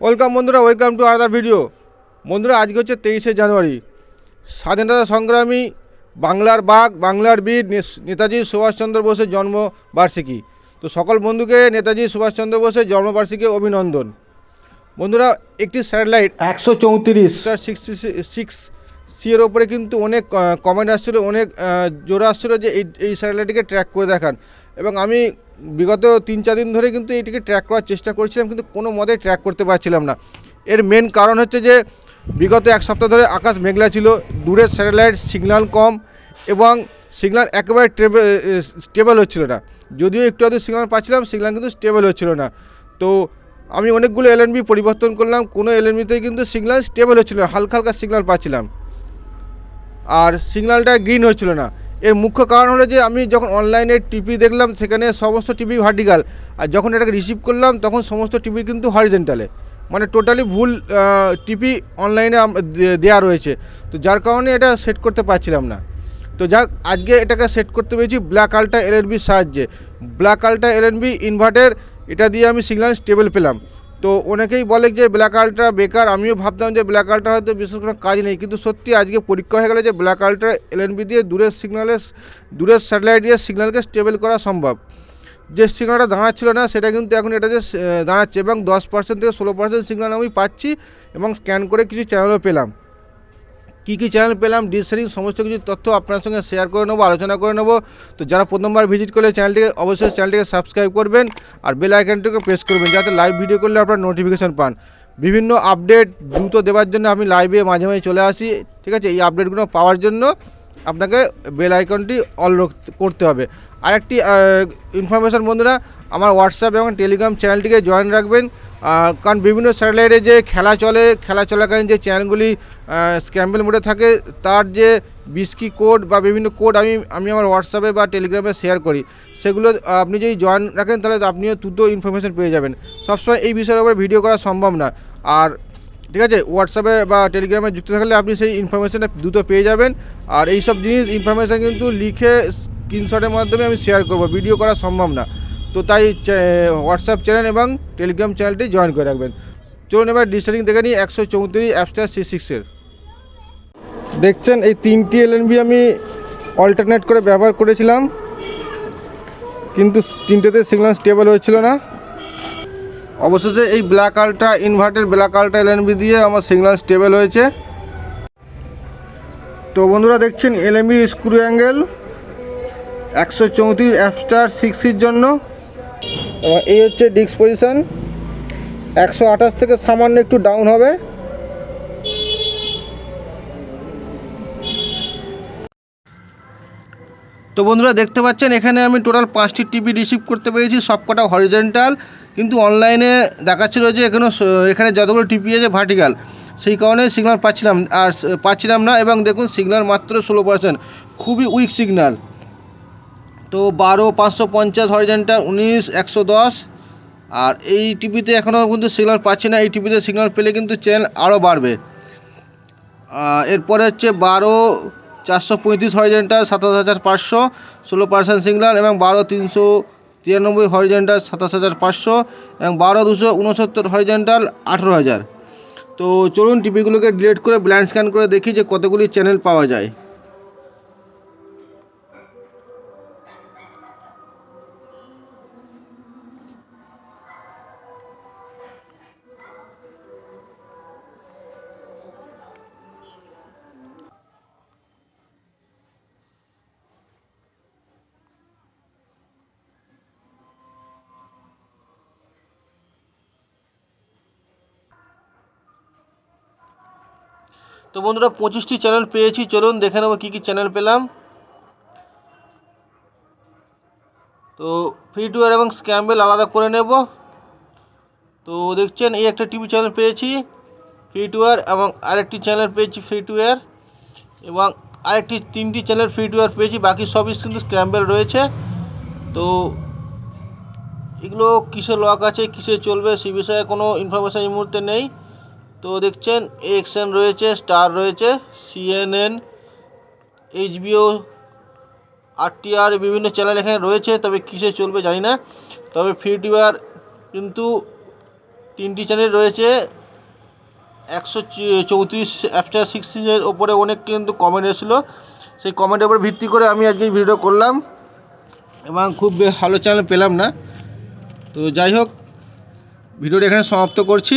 Welcome বন্ধুরা welcome to other video বন্ধুরা আজকে হচ্ছে তেইশে জানুয়ারি। স্বাধীনতা সংগ্রামী বাংলার বাঘ বাংলার বীর নেতাজি সুভাষচন্দ্র বোসের জন্মবার্ষিকী। তো সকল বন্ধুকে নেতাজি সুভাষচন্দ্র বোসের জন্মবার্ষিকী অভিনন্দন। বন্ধুরা একটি স্যাটেলাইট একশো চৌত্রিশ। সিক্সটি সিক্স সি এর ওপরে কিন্তু অনেক কমেন্ট আসছিল, অনেক জোর আসছিল যে এই এই স্যাটেলাইটটিকে ট্র্যাক করে দেখান। এবং আমি বিগত তিন, চার দিন ধরে কিন্তু এটিকে ট্র্যাক করার চেষ্টা করছিলাম, কিন্তু কোনো মতে ট্র্যাক করতে পারছিলাম না। এর মেন কারণ হচ্ছে যে, বিগত এক সপ্তাহ ধরে আকাশ মেঘলা ছিল দূরের স্যাটেলাইট সিগন্যাল কম এবং সিগন্যাল একেবারে স্টেবল হচ্ছিল না। যদিও একটু আধটু সিগন্যাল পাচ্ছিলাম সিগন্যাল কিন্তু স্টেবল হচ্ছিল না। তো আমি অনেকগুলো এলএনবি পরিবর্তন করলাম, কোনো এলএনবিতেই কিন্তু সিগন্যাল স্টেবল হচ্ছিল হালকা হালকা সিগন্যাল পাচ্ছিলাম। আর সিগন্যালটা গ্রিন হচ্ছিল না। এর মুখ্য কারণ হলো যে আমি যখন অনলাইনে টিভি দেখলাম, সেখানে সমস্ত টিভি ভার্টিক্যাল আর যখন এটাকে রিসিভ করলাম, তখন সমস্ত টিভি কিন্তু হরিজেন্টালে মানে টোটালি ভুল টিভি অনলাইনে দেওয়া রয়েছে। তো যার কারণে এটা সেট করতে পারছিলাম না। তো যাক, আজকে এটাকে সেট করতে পেরেছি ব্ল্যাক আলটা এলএনবির সাহায্যে। ব্ল্যাক আলটা এলএনবি ইনভার্টার এটা দিয়ে আমি সিগন্যাল স্টেবল পেলাম। তো অনেকেই বলে যে ব্ল্যাক আল্ট্রা বেকার, আমিও ভাবতাম যে ব্ল্যাক আল্ট্রা হয়তো বিশেষ কোনো কাজ নেই, কিন্তু সত্যি আজকে পরীক্ষা হয়ে গেলে যে ব্ল্যাক আলট্রা এলএনবি দিয়ে দূরের সিগন্যালে দূরের স্যাটেলাইট দিয়ে সিগন্যালকে স্টেবল করা সম্ভব। যে সিগন্যালটা দাঁড়াচ্ছিল না, সেটা কিন্তু এখন এটা যে দাঁড়াচ্ছে এবং দশ পার্সেন্ট থেকে ষোলো পার্সেন্ট সিগন্যাল আমি পাচ্ছি এবং স্ক্যান করে কিছু চ্যানেলও পেলাম। কী কী চ্যানেল পেলাম ডিসেরিং সমস্ত কিছু তথ্য আপনার সঙ্গে শেয়ার করে নেব, আলোচনা করে নেব। তো যারা প্রথমবার ভিজিট করলে চ্যানেলটিকে অবশ্যই চ্যানেলটিকে সাবস্ক্রাইব করবেন আর বেল আইকনটিকে প্রেস করবেন, যাতে লাইভ ভিডিও করলে আপনার নোটিফিকেশান পান। বিভিন্ন আপডেট দ্রুত দেওয়ার জন্য আমি লাইভে মাঝে মাঝে চলে আসি, ঠিক আছে? এই আপডেটগুলো পাওয়ার জন্য আপনাকে বেল আইকনটি অল করতে হবে। আরেকটি ইনফরমেশান বন্ধুরা, আমার হোয়াটসঅ্যাপ এবং টেলিগ্রাম চ্যানেলটিকে জয়েন রাখবেন। কারণ বিভিন্ন স্যাটেলাইটে যে খেলা চলে, খেলা চলাকালীন যে চ্যানেলগুলি স্ক্যাম্বেল মোডে থাকে, তার যে বিস্কি কোড বা বিভিন্ন কোড আমি আমি আমার হোয়াটসঅ্যাপে বা টেলিগ্রামে শেয়ার করি, সেগুলো আপনি যদি জয়েন রাখেন, তাহলে আপনিও দ্রুত ইনফরমেশান পেয়ে যাবেন। সবসময় এই বিষয়ের উপরে ভিডিও করা সম্ভব না। আর, ঠিক আছে হোয়াটসঅ্যাপে বা টেলিগ্রামে যুক্ত থাকলে আপনি সেই ইনফরমেশানটা দ্রুত পেয়ে যাবেন। আর এই সব জিনিস ইনফরমেশান কিন্তু লিখে স্ক্রিনশটের মাধ্যমে আমি শেয়ার করব ভিডিও করা সম্ভব না। তো তাই হোয়াটসঅ্যাপ চ্যানেল এবং টেলিগ্রাম চ্যানেলটি জয়েন করে রাখবেন। চলুন এবার ডিসেলিং দেখে নিই, একশো চৌত্রিশ অ্যাপস্টার সি সিক্সের দেখছেন, এই তিনটি এলএনবি আমি অল্টারনেট করে ব্যবহার করেছিলাম। কিন্তু তিনটেতে সিগন্যাল স্টেবল হয়েছিল না। অবশেষে এই ব্ল্যাক আলট্রা ইনভার্টের ব্ল্যাক আলট্রা এলএনবি দিয়ে আমার সিগন্যাল স্টেবল হয়েছে। তো বন্ধুরা দেখছেন এলএমবি স্ক্রু অ্যাঙ্গেল একশো চৌত্রিশ অ্যাপস্টার সিক্সির জন্য। এই হচ্ছে ডিস্ক পজিশন একশো আঠাশ থেকে সামান্য একটু ডাউন হবে। তো বন্ধুরা দেখতে পাচ্ছেন, এখানে আমি টোটাল পাঁচটি টিভি রিসিভ করতে পেরেছি, সবকটা হরিজেন্টাল কিন্তু অনলাইনে দেখাচ্ছিল যে এখানে এখানে যতগুলো টিভি আছে ভার্টিক্যাল সেই কারণে সিগনাল পাচ্ছিলাম, আর পাচ্ছিলাম না এবং দেখুন সিগনাল মাত্র ষোলো পার্সেন্ট খুবই উইক সিগনাল তো বারো পাঁচশো পঞ্চাশ হরিজেন্টাল উনিশ, একশো দশ, আর এই টিভিতে এখনও কিন্তু সিগনাল পাচ্ছি না, এই টিভিতে সিগনাল পেলে কিন্তু চ্যানেল আরও বাড়বে। এরপরে হচ্ছে বারো চারশো পঁয়ত্রিশ হরিজেন্টাল, সাতাশ হাজার পাঁচশো, ষোলো পার্সেন্ট সিঙ্গলার এবং বারো তিনশো তিরানব্বই হরিজেন্টাল, সাতাশ হাজার পাঁচশো এবং বারো দুশো উনসত্তর হরিজেন্টাল, আঠেরো হাজার। তো চলুন টিভিগুলোকে ডিলিট করে ব্ল্যান্ড স্ক্যান করে দেখি যে কতগুলি চ্যানেল পাওয়া যায়। তো বন্ধুরা, পঁচিশটি চ্যানেল পেয়েছি। চলুন দেখে নেব কী কী চ্যানেল পেলাম। তো ফ্রি টু এয়ার এবং স্ক্যাম্বেল আলাদা করে নেব। তো দেখছেন, এই একটা টিভি চ্যানেল পেয়েছি ফ্রি টু এয়ার এবং আরেকটি চ্যানেল পেয়েছি ফ্রি টু এয়ার এবং আরেকটি, তিনটি চ্যানেল ফ্রি টু এয়ার পেয়েছি, বাকি সবই কিন্তু স্ক্র্যাম্বেল রয়েছে। তো এগুলো কিসে লক আছে, কিসে চলবে সে বিষয়ে কোনো ইনফরমেশান এই মুহূর্তে নেই। তো দেখছেন এক্সএন রয়েছে, স্টার রয়েছে সিএনএন এইচবিও আরটিআর বিভিন্ন চ্যানেল এখানে রয়েছে, তবে কিসে চলবে জানি না। তবে ফ্রি টিউয়ার কিন্তু তিনটি চ্যানেল রয়েছে, একশো চৌত্রিশ অ্যাপটা সিক্সটিনের ওপরে অনেক কিন্তু কমেন্ট এসেছিল। সেই কমেন্টের উপর ভিত্তি করে আমি আজকে ভিডিও করলাম, এবং খুব ভালো চ্যানেল পেলাম না। তো যাই হোক ভিডিওটা এখানে সমাপ্ত করছি।